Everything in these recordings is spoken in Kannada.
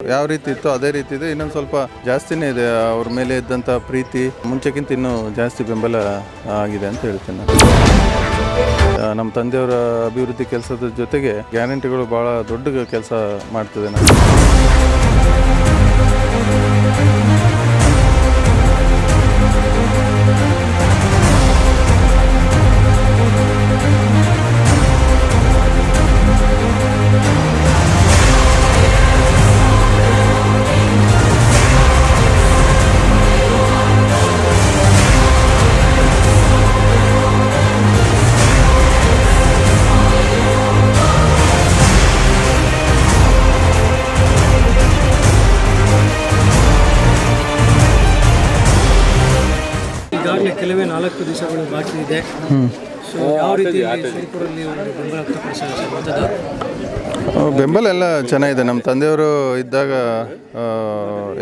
ಯಾವ ರೀತಿ ಇತ್ತು ಅದೇ ರೀತಿ ಇದೆ. ಇನ್ನೊಂದು ಸ್ವಲ್ಪ ಜಾಸ್ತಿನೇ ಇದೆ. ಅವ್ರ ಮೇಲೆ ಇದ್ದಂಥ ಪ್ರೀತಿ ಮುಂಚೆಗಿಂತ ಇನ್ನೂ ಜಾಸ್ತಿ ಬೆಂಬಲ ಆಗಿದೆ ಅಂತ ಹೇಳ್ತೇನೆ ನಮ್ಮ ತಂದೆಯವರ ಅಭಿವೃದ್ಧಿ ಕೆಲಸದ ಜೊತೆಗೆ ಗ್ಯಾರಂಟಿಗಳು ಭಾಳ ದೊಡ್ಡ ಕೆಲಸ ಮಾಡ್ತದೆ ನಾನು ಕೆಲವೇ ನಾಲ್ಕು ದಿವಸಗಳು ಬಾಕಿ ಇದೆ. ಸೊ ಯಾವ ರೀತಿ ಸುರಪುರಲ್ಲಿ ಒಂದು ಬೆಂಬಲ ಎಲ್ಲ ಚೆನ್ನಾಗಿದೆ. ನಮ್ಮ ತಂದೆಯವರು ಇದ್ದಾಗ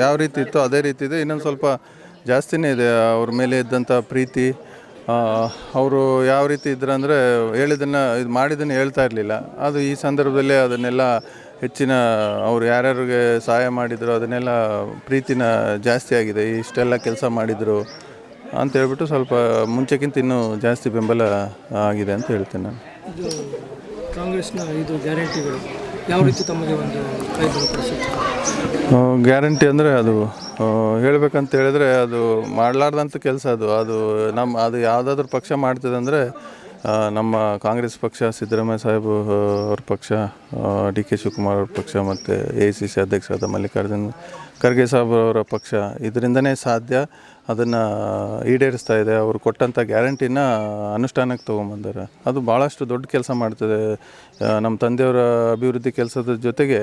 ಯಾವ ರೀತಿ ಇತ್ತು ಅದೇ ರೀತಿ ಇದೆ. ಇನ್ನೊಂದು ಸ್ವಲ್ಪ ಜಾಸ್ತಿನೇ ಇದೆ ಅವ್ರ ಮೇಲೆ ಇದ್ದಂಥ ಪ್ರೀತಿ. ಅವರು ಯಾವ ರೀತಿ ಇದ್ರು ಅಂದರೆ ಹೇಳಿದ್ದನ್ನು ಇದು ಮಾಡಿದ್ದನ್ನು ಹೇಳ್ತಾ ಇರಲಿಲ್ಲ. ಅದು ಈ ಸಂದರ್ಭದಲ್ಲೇ ಅದನ್ನೆಲ್ಲ ಹೆಚ್ಚಿನ ಅವ್ರು ಯಾರ್ಯಾರಿಗೆ ಸಹಾಯ ಮಾಡಿದರು ಅದನ್ನೆಲ್ಲ ಪ್ರೀತಿನ ಜಾಸ್ತಿ ಆಗಿದೆ. ಇಷ್ಟೆಲ್ಲ ಕೆಲಸ ಮಾಡಿದರು. ಅಂತ ಹೇಳ್ಬಿಟ್ಟು ಸ್ವಲ್ಪ ಮುಂಚೆಗಿಂತ ಇನ್ನೂ ಜಾಸ್ತಿ ಬೆಂಬಲ ಆಗಿದೆ ಅಂತ ಹೇಳ್ತೇನೆ ನಾನು. ಇದು ಕಾಂಗ್ರೆಸ್ನ ಐದು ಗ್ಯಾರಂಟಿಗಳು ಯಾವ ರೀತಿ ತಮಗೆ ಒಂದು ಕೈ ಬಲಪಡಿಸುತ್ತೆ ಗ್ಯಾರಂಟಿ ಅಂದರೆ ಅದು ಹೇಳ್ಬೇಕಂತ ಹೇಳಿದ್ರೆ ಅದು ಮಾಡಲಾರ್ದಂಥ ಕೆಲಸ ಅದು. ಅದು ನಮ್ಮ ಅದು ಯಾವುದಾದ್ರೂ ಪಕ್ಷ ಮಾಡ್ತದೆ ಅಂದರೆ ನಮ್ಮ ಕಾಂಗ್ರೆಸ್ ಪಕ್ಷ, ಸಿದ್ದರಾಮಯ್ಯ ಸಾಹೇಬು ಅವ್ರ ಪಕ್ಷ ಡಿ ಕೆ ಶಿವಕುಮಾರ್ ಅವ್ರ ಪಕ್ಷ ಮತ್ತು ಎ ಸಿ ಸಿ ಅಧ್ಯಕ್ಷರಾದ ಮಲ್ಲಿಕಾರ್ಜುನ್ ಖರ್ಗೆ ಸಾಹೇಬ್ ಅವರ ಪಕ್ಷ. ಇದರಿಂದನೇ ಸಾಧ್ಯ ಅದನ್ನು ಈಡೇರಿಸ್ತಾ ಇದೆ. ಅವರು ಕೊಟ್ಟಂಥ ಗ್ಯಾರಂಟಿನ ಅನುಷ್ಠಾನಕ್ಕೆ ತೊಗೊಂಬಂದಾರೆ. ಅದು ಭಾಳಷ್ಟು ದೊಡ್ಡ ಕೆಲಸ ಮಾಡ್ತದೆ. ನಮ್ಮ ತಂದೆಯವರ ಅಭಿವೃದ್ಧಿ ಕೆಲಸದ ಜೊತೆಗೆ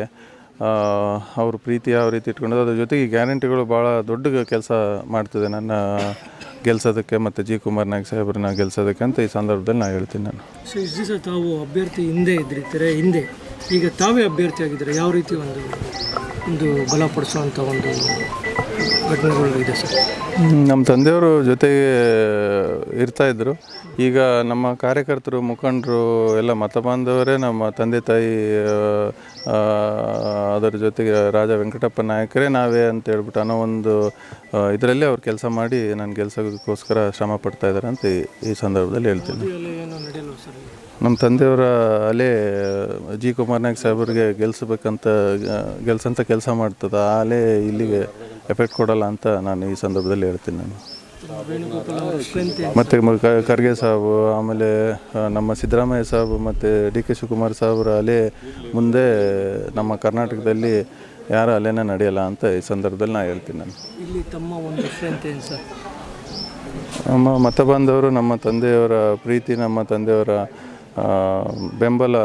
ಅವ್ರ ಪ್ರೀತಿ ಯಾವ ರೀತಿ ಇಟ್ಕೊಂಡು ಅದ್ರ ಜೊತೆಗೆ ಗ್ಯಾರಂಟಿಗಳು ಭಾಳ ದೊಡ್ಡ ಕೆಲಸ ಮಾಡ್ತದೆ ನನ್ನ ಗೆಲ್ಸೋದಕ್ಕೆ ಮತ್ತು ಜಿ. ಕುಮಾರ್ ನಾಯಕ್ ಸಾಹೇಬ್ರನ್ನ ಗೆಲ್ಸೋದಕ್ಕೆ ಅಂತ ಈ ಸಂದರ್ಭದಲ್ಲಿ ನಾನು ಹೇಳ್ತೀನಿ ನಾನು. ಸೊ ತಾವು ಅಭ್ಯರ್ಥಿ ಹಿಂದೆ ಇದ್ರಿ ತೆರೆ ಹಿಂದೆ. ಈಗ ತಾವೇ ಅಭ್ಯರ್ಥಿ ಆಗಿದ್ದಾರೆ ಯಾವ ರೀತಿ ಒಂದು ಒಂದು ಬಲಪಡಿಸುವಂಥ ಒಂದು ಸರ್ ನಮ್ಮ ತಂದೆಯವರು ಜೊತೆಗೆ ಇರ್ತಾಯಿದ್ರು ಈಗ ನಮ್ಮ ಕಾರ್ಯಕರ್ತರು, ಮುಖಂಡರು ಎಲ್ಲ ಮತ ಬಾಂಧವರೇ ನಮ್ಮ ತಂದೆ ತಾಯಿ ಅದರ ಜೊತೆಗೆ ರಾಜ ವೆಂಕಟಪ್ಪ ನಾಯಕರೇ ನಾವೇ ಅಂತ ಹೇಳ್ಬಿಟ್ಟು ಅನ್ನೋ ಒಂದು ಇದರಲ್ಲಿ ಅವ್ರು ಕೆಲಸ ಮಾಡಿ ನನ್ನ ಕೆಲಸಕ್ಕೋಸ್ಕರ ಶ್ರಮ ಪಡ್ತಾ ಇದ್ದಾರೆ ಅಂತ ಈ- ಸಂದರ್ಭದಲ್ಲಿ ಹೇಳ್ತೀನಿ. ನಮ್ಮ ತಂದೆಯವರ ಅಲೆ, ಜಿ ಕುಮಾರ್ ನಾಯಕ್ ಸಾಹೇಬರಿಗೆ ಗೆಲ್ಲಿಸ್ಬೇಕಂತ ಗೆಲ್ಸಂತ ಕೆಲಸ ಮಾಡ್ತದೆ ಆ ಇಲ್ಲಿಗೆ ಎಫೆಕ್ಟ್ ಕೊಡಲ್ಲ ಅಂತ ನಾನು ಈ ಸಂದರ್ಭದಲ್ಲಿ ಹೇಳ್ತೀನಿ ನಾನು. ಮತ್ತು ಖರ್ಗೆ ಸಾಬು ಆಮೇಲೆ ನಮ್ಮ ಸಿದ್ದರಾಮಯ್ಯ ಸಾಬ್ ಮತ್ತು ಡಿ ಕೆ ಶಿವಕುಮಾರ್ ಸಾಬ್ರ ಅಲೆ ಮುಂದೆ ನಮ್ಮ ಕರ್ನಾಟಕದಲ್ಲಿ ಯಾರ ಅಲೆನ ನಡೆಯಲ್ಲ ಅಂತ ಈ ಸಂದರ್ಭದಲ್ಲಿ ನಾನು ಹೇಳ್ತೀನಿ ನಾನು. ನಮ್ಮ ಮತ ಬಾಂಧವರು ನಮ್ಮ ತಂದೆಯವರ ಪ್ರೀತಿ ನಮ್ಮ ತಂದೆಯವರ ಬೆಂಬಲ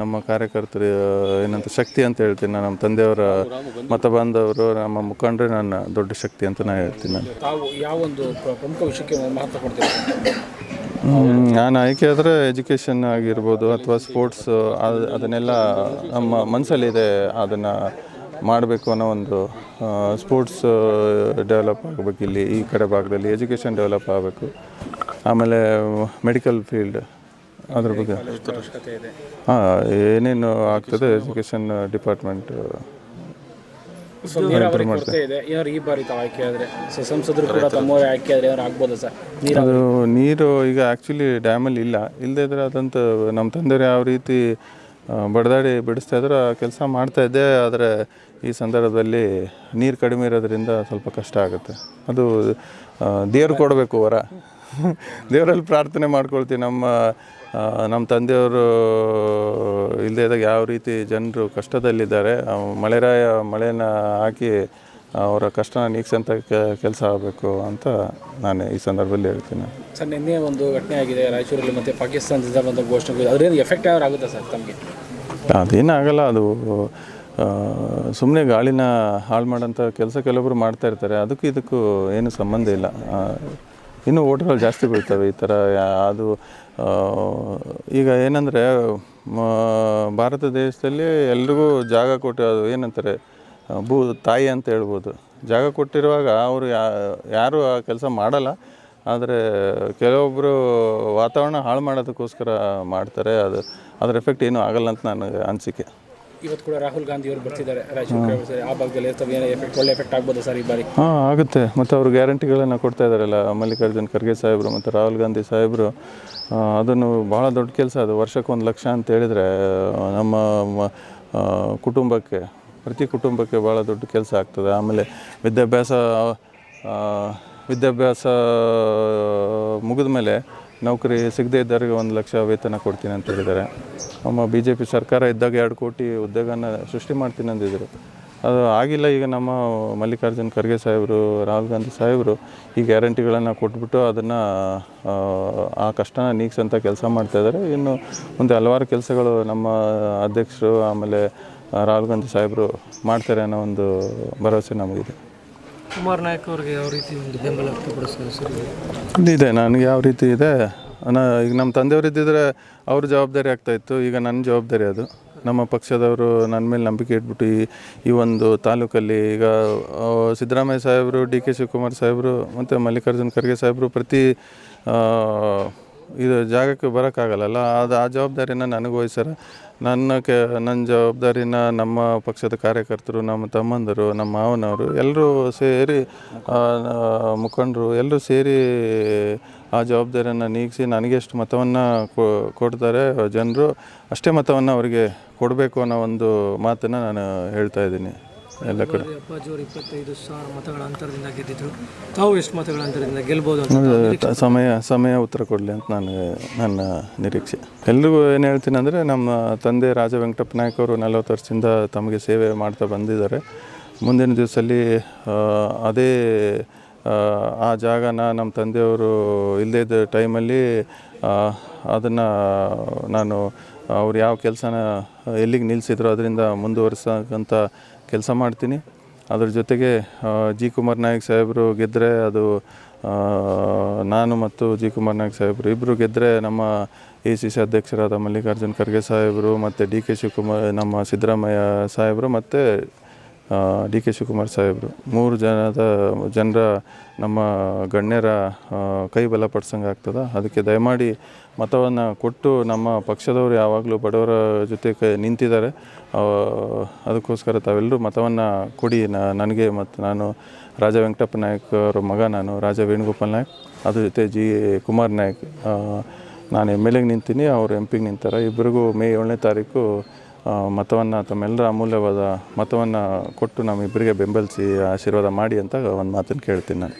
ನಮ್ಮ ಕಾರ್ಯಕರ್ತರು ಏನಂತ ಶಕ್ತಿ ಅಂತ ಹೇಳ್ತೀನಿ ನಾನು ನಮ್ಮ ತಂದೆಯವರ ಮತ ಬಾಂಧವರು ನಮ್ಮ ಮುಖಂಡರೆ ನನ್ನ ದೊಡ್ಡ ಶಕ್ತಿ ಅಂತ ನಾನು ಹೇಳ್ತೀನಿ ನಾನು. ತಾವು ಯಾವ ಒಂದು ಪ್ರಮುಖ ವಿಷಯಕ್ಕೆ ಮಹತ್ವ ಕೊಡ್ತೀರಾ? ನಾನು ಆಯ್ಕೆ ಆದರೆ ಎಜುಕೇಷನ್ ಆಗಿರ್ಬೋದು ಅಥವಾ ಸ್ಪೋರ್ಟ್ಸ್ ಅದನ್ನೆಲ್ಲ ನಮ್ಮ ಮನಸ್ಸಲ್ಲಿದೆ ಅದನ್ನು ಮಾಡಬೇಕು ಅನ್ನೋ ಒಂದು ಸ್ಪೋರ್ಟ್ಸ್ ಡೆವಲಪ್ ಆಗಬೇಕು ಇಲ್ಲಿ ಈ ಕಡೆ ಭಾಗದಲ್ಲಿ ಎಜುಕೇಷನ್ ಡೆವಲಪ್ ಆಗಬೇಕು. ಆಮೇಲೆ ಮೆಡಿಕಲ್ ಫೀಲ್ಡ್ ಅದ್ರ ಬಗ್ಗೆ. ಹಾಂ ಏನೇನು ಆಗ್ತದೆ ಎಜುಕೇಷನ್ ಡಿಪಾರ್ಟ್ಮೆಂಟ್? ಸೊ ನೀರಾವರಿ ಕೊರತೆ ಇದೆ. ಏನಾದ್ರು ಈ ಬಾರಿ ತಾವು ಆಯ್ಕೆ ಆದರೆ ಸೊ ಸಂಸದರು ಕೂಡ ತಮ್ಮವರೇ ಆಯ್ಕೆ ಆದರೆ ಏನಾದ್ರು ಸರ್? ನೀರು ಅದು ನೀರು ಈಗ ಆ್ಯಕ್ಚುಲಿ ಡ್ಯಾಮಲ್ಲಿ ಇಲ್ಲ. ಇಲ್ಲದೇ ಇದ್ರೆ ಅದಂತ ನಮ್ಮ ತಂದೆಯವರು ಯಾವ ರೀತಿ ಬಡದಾಡಿ ಬಿಡಿಸ್ತಾ ಇದ್ರು ಆ ಕೆಲಸ ಮಾಡ್ತಾ ಇದ್ದೆ ಆದರೆ ಈ ಸಂದರ್ಭದಲ್ಲಿ ನೀರು ಕಡಿಮೆ ಇರೋದ್ರಿಂದ ಸ್ವಲ್ಪ ಕಷ್ಟ ಆಗುತ್ತೆ. ಅದು ದೇವ್ರು ಕೊಡಬೇಕು ವರ. ದೇವರಲ್ಲಿ ಪ್ರಾರ್ಥನೆ ಮಾಡ್ಕೊಳ್ತೀವಿ. ನಮ್ಮ ನಮ್ಮ ತಂದೆಯವರು ಇಲ್ಲದೇ ಇದ್ದಾಗ ಯಾವ ರೀತಿ ಜನರು ಕಷ್ಟದಲ್ಲಿದ್ದಾರೆ ಮಳೆರಾಯ ಮಳೆನ ಹಾಕಿ ಅವರ ಕಷ್ಟನ ನೀಗಿಸಂತ ಕೆಲಸ ಆಗಬೇಕು ಅಂತ ನಾನು ಈ ಸಂದರ್ಭದಲ್ಲಿ ಹೇಳ್ತೀನಿ. ಸರ್ ನಿನ್ನೆ ಒಂದು ಘಟನೆ ಆಗಿದೆ ರಾಯಚೂರಲ್ಲಿ ಮತ್ತು ಪಾಕಿಸ್ತಾನದಿಂದ ಬಂದ ಘೋಷಣೆ ಅದರಿಂದ ಎಫೆಕ್ಟ್ ಯಾರು ಆಗುತ್ತೆ ಸರ್ ತಮಗೆ? ಅದೇನಾಗಲ್ಲ ಅದು ಸುಮ್ಮನೆ ಗಾಳಿನ ಹಾಳು ಮಾಡೋಂಥ ಕೆಲಸ ಕೆಲವೊಬ್ಬರು ಮಾಡ್ತಾ ಇರ್ತಾರೆ ಅದಕ್ಕೂ ಇದಕ್ಕೂ ಏನು ಸಂಬಂಧ ಇಲ್ಲ. ಇನ್ನೂ ಓಟ್ಗಳು ಜಾಸ್ತಿ ಬೀಳ್ತವೆ ಈ ಥರ ಅದು ಈಗ ಏನಂದರೆ ಭಾರತ ದೇಶದಲ್ಲಿ ಎಲ್ರಿಗೂ ಜಾಗ ಕೊಟ್ಟು ಅದು ಏನಂತಾರೆ ಭೂ, ತಾಯಿ ಅಂತ ಹೇಳ್ಬೋದು. ಜಾಗ ಕೊಟ್ಟಿರುವಾಗ ಅವರು ಯಾರು ಆ ಕೆಲಸ ಮಾಡಲ್ಲ, ಆದರೆ ಕೆಲವೊಬ್ಬರು ವಾತಾವರಣ ಹಾಳು ಮಾಡೋದಕ್ಕೋಸ್ಕರ ಮಾಡ್ತಾರೆ, ಅದು, ಅದರ ಎಫೆಕ್ಟ್ ಏನೂ ಆಗಲ್ಲ ಅಂತ ನನಗೆ ಅನಿಸಿಕೆ. ಇವತ್ತು ಕೂಡ ರಾಹುಲ್ ಗಾಂಧಿ ಅವರು ಬರ್ತಿದ್ದಾರೆ. ರಾಜಕೀಯ ಆ ಭಾಗದಲ್ಲಿ ಇರ್ತವೆ ಏನೋ ಎಫೆಕ್ಟ್ ಒಳ್ಳೆ ಎಫೆಕ್ಟ್ ಆಗ್ಬೋದು ಸರ್ ಈ ಬಾರಿ? ಹಾಂ ಆಗುತ್ತೆ. ಮತ್ತು ಅವರು ಗ್ಯಾರಂಟಿಗಳನ್ನು ಕೊಡ್ತಾ ಇದ್ದಾರಲ್ಲ ಮಲ್ಲಿಕಾರ್ಜುನ್ ಖರ್ಗೆ ಸಾಹೇಬರು ಮತ್ತು ರಾಹುಲ್ ಗಾಂಧಿ ಸಾಹೇಬರು. ಅದನ್ನು ಭಾಳ ದೊಡ್ಡ ಕೆಲಸ ಅದು. ವರ್ಷಕ್ಕೆ ಒಂದು ಲಕ್ಷ ಅಂತ ಹೇಳಿದರೆ ನಮ್ಮ ಕುಟುಂಬಕ್ಕೆ ಪ್ರತಿ ಕುಟುಂಬಕ್ಕೆ ಭಾಳ ದೊಡ್ಡ ಕೆಲಸ ಆಗ್ತದೆ. ಆಮೇಲೆ ವಿದ್ಯಾಭ್ಯಾಸ ವಿದ್ಯಾಭ್ಯಾಸ ಮುಗಿದ ಮೇಲೆ ನೌಕರಿ ಸಿಗದೇ ಇದ್ದವರಿಗೆ ಒಂದು ಲಕ್ಷ ವೇತನ ಕೊಡ್ತೀನಿ ಅಂತ ಹೇಳಿದ್ದಾರೆ. ನಮ್ಮ ಬಿ ಜೆ ಪಿ ಸರ್ಕಾರ ಇದ್ದಾಗ ಎರಡು ಕೋಟಿ ಉದ್ಯೋಗನ ಸೃಷ್ಟಿ ಮಾಡ್ತೀನಿ ಅಂದಿದ್ರು. ಅದು ಆಗಿಲ್ಲ, ಈಗ ನಮ್ಮ ಮಲ್ಲಿಕಾರ್ಜುನ್ ಖರ್ಗೆ ಸಾಹೇಬರು, ರಾಹುಲ್ ಗಾಂಧಿ ಸಾಹೇಬರು ಈ ಗ್ಯಾರಂಟಿಗಳನ್ನು ಕೊಟ್ಬಿಟ್ಟು ಅದನ್ನು, ಆ ಕಷ್ಟನ ನೀಗ್ಸಂತ ಕೆಲಸ ಮಾಡ್ತಾಯಿದ್ದಾರೆ ಇನ್ನು ಮುಂದೆ ಹಲವಾರು ಕೆಲಸಗಳು ನಮ್ಮ ಅಧ್ಯಕ್ಷರು, ಆಮೇಲೆ ರಾಹುಲ್ ಗಾಂಧಿ ಸಾಹೇಬರು ಮಾಡ್ತಾರೆ ಅನ್ನೋ ಒಂದು ಭರವಸೆ ನಮಗಿದೆ. ಕುಮಾರ್ ನಾಯಕ್ ಅವ್ರಿಗೆ ಯಾವ ರೀತಿ ಒಂದು ಬೆಂಬಲ ವ್ಯಕ್ತಪಡಿಸ್ತಾರೆ? ಇದೆ, ನನಗೆ ಯಾವ ರೀತಿ ಇದೆ? ಈಗ ನಮ್ಮ ತಂದೆಯವರು ಇದ್ದಿದ್ರೆ ಅವ್ರ ಜವಾಬ್ದಾರಿ ಆಗ್ತಾಯಿತ್ತು ಈಗ ನನ್ನ ಜವಾಬ್ದಾರಿ ಅದು. ನಮ್ಮ ಪಕ್ಷದವರು ನನ್ನ ಮೇಲೆ ನಂಬಿಕೆ ಇಟ್ಬಿಟ್ಟು ಈ ಈ ಒಂದು ತಾಲೂಕಲ್ಲಿ ಈಗ ಸಿದ್ದರಾಮಯ್ಯ ಸಾಹೇಬರು, ಡಿ ಕೆ ಶಿವಕುಮಾರ್ ಸಾಹೇಬರು ಮತ್ತು ಮಲ್ಲಿಕಾರ್ಜುನ್ ಖರ್ಗೆ ಸಾಹೇಬರು ಪ್ರತಿ ಇದು ಜಾಗಕ್ಕೆ ಬರೋಕ್ಕಾಗಲ್ಲಲ್ಲ ಅದು ಆ ಜವಾಬ್ದಾರಿನ ನನಗೆ ವಹಿಸ್ಯಾರ. ನನ್ನ ಕೆ, ನನ್ನ ಜವಾಬ್ದಾರಿನ ನಮ್ಮ ಪಕ್ಷದ ಕಾರ್ಯಕರ್ತರು, ನಮ್ಮ ತಮ್ಮಂದರು, ನಮ್ಮ ಮಾವನವರು ಎಲ್ಲರೂ ಸೇರಿ ಮುಖಂಡರು ಎಲ್ಲರೂ ಸೇರಿ ಆ ಜವಾಬ್ದಾರಿಯನ್ನು ನೀಗಿಸಿ ನನಗೆಷ್ಟು ಮತವನ್ನು ಕೊಡ್ತಾರೆ ಜನರು, ಅಷ್ಟೇ ಮತವನ್ನು ಅವರಿಗೆ ಕೊಡಬೇಕು ಅನ್ನೋ ಒಂದು ಮಾತನ್ನು ನಾನು ಹೇಳ್ತಾ ಇದ್ದೀನಿ. ಎಲ್ಲ ಕಡೆ. ಅಪ್ಪಾಜಿ ಅವರು ಇಪ್ಪತ್ತೈದು ಸಾವಿರ ಮತಗಳ ಅಂತರದಿಂದ ಗೆದ್ದಿದ್ರು. ತಾವು ಎಷ್ಟು ಮತಗಳ ಅಂತರದಿಂದ ಗೆಲ್ಬೋದು ಅಂತ ಸಮಯ ಸಮಯ ಉತ್ತರ ಕೊಡಲಿ ಅಂತ ನಾನು ನನ್ನ ನಿರೀಕ್ಷೆ. ಎಲ್ರಿಗೂ ಏನು ಹೇಳ್ತೀನಿ ಅಂದರೆ ನಮ್ಮ ತಂದೆ ರಾಜ ವೆಂಕಟಪ್ಪ ನಾಯಕ್ ಅವರು ನಲವತ್ತು ವರ್ಷದಿಂದ ತಮಗೆ ಸೇವೆ ಮಾಡ್ತಾ ಬಂದಿದ್ದಾರೆ. ಮುಂದಿನ ದಿವಸಲ್ಲಿ ಅದೇ ಆ, ಆ ಜಾಗನ ನಮ್ಮ ತಂದೆಯವರು ಇಲ್ಲದೇ ಇದ್ದ ಟೈಮಲ್ಲಿ ಅದನ್ನು ನಾನು ಅವ್ರು ಯಾವ ಕೆಲಸನ ಎಲ್ಲಿಗೆ ನಿಲ್ಲಿಸಿದ್ರು ಅದರಿಂದ ಮುಂದುವರಿಸೋಕ್ಕಂಥ ಕೆಲಸ ಮಾಡ್ತೀನಿ. ಅದ್ರ ಜೊತೆಗೆ ಜಿ ಕುಮಾರ್ ನಾಯಕ್ ಸಾಹೇಬರು ಗೆದ್ದರೆ ಅದು ನಾನು ಮತ್ತು ಜಿ ಕುಮಾರ್ ನಾಯಕ್ ಸಾಹೇಬರು ಇಬ್ಬರು ಗೆದ್ದರೆ ನಮ್ಮ ಎ ಸಿ ಸಿ ಅಧ್ಯಕ್ಷರಾದ ಮಲ್ಲಿಕಾರ್ಜುನ್ ಖರ್ಗೆ ಸಾಹೇಬರು ಮತ್ತು ಡಿ ಕೆ ಶಿವಕುಮಾರ್, ನಮ್ಮ ಸಿದ್ದರಾಮಯ್ಯ ಸಾಹೇಬರು ಮತ್ತು ಡಿ ಕೆ ಶಿವಕುಮಾರ್ ಸಾಹೇಬರು. ಮೂರು ಜನದ, ಜನರ, ನಮ್ಮ ಗಣ್ಯರ ಕೈ ಬಲಪಡಿಸಂಗೆ ಆಗ್ತದೆ? ಅದಕ್ಕೆ ದಯಮಾಡಿ ಮತವನ್ನು ಕೊಟ್ಟು ನಮ್ಮ ಪಕ್ಷದವರು ಯಾವಾಗಲೂ ಬಡವರ ಜೊತೆ ಕೈ, ನಿಂತಿದ್ದಾರೆ. ಅದಕ್ಕೋಸ್ಕರ ತಾವೆಲ್ಲರೂ ಮತವನ್ನು ಕೊಡಿ. ನನಗೆ ಮತ್ತು ನಾನು ರಾಜ ವೆಂಕಟಪ್ಪ ನಾಯಕ್ ಅವರ ಮಗ, ನಾನು ರಾಜ ವೇಣುಗೋಪಾಲ್ ನಾಯಕ್. ಅದ್ರ ಜೊತೆ ಜಿ ಕುಮಾರ್ ನಾಯಕ್. ನಾನು ಎಂ ಎಲ್ ಎಗೆ ನಿಂತೀನಿ, ಅವರು ಎಂ ಪಿಗೆ ನಿಂತಾರೆ. ಇಬ್ಬರಿಗೂ ಮೇ ಏಳನೇ ತಾರೀಕು ಮತವನ್ನು ತಮ್ಮೆಲ್ಲರ ಅಮೂಲ್ಯವಾದ ಮತವನ್ನು ಕೊಟ್ಟು ನಮ್ಮಿಬ್ಬರಿಗೆ ಬೆಂಬಲಿಸಿ ಆಶೀರ್ವಾದ ಮಾಡಿ ಅಂತ ಒಂದು ಮಾತನ್ನು ಕೇಳ್ತೀನಿ ನಾನು.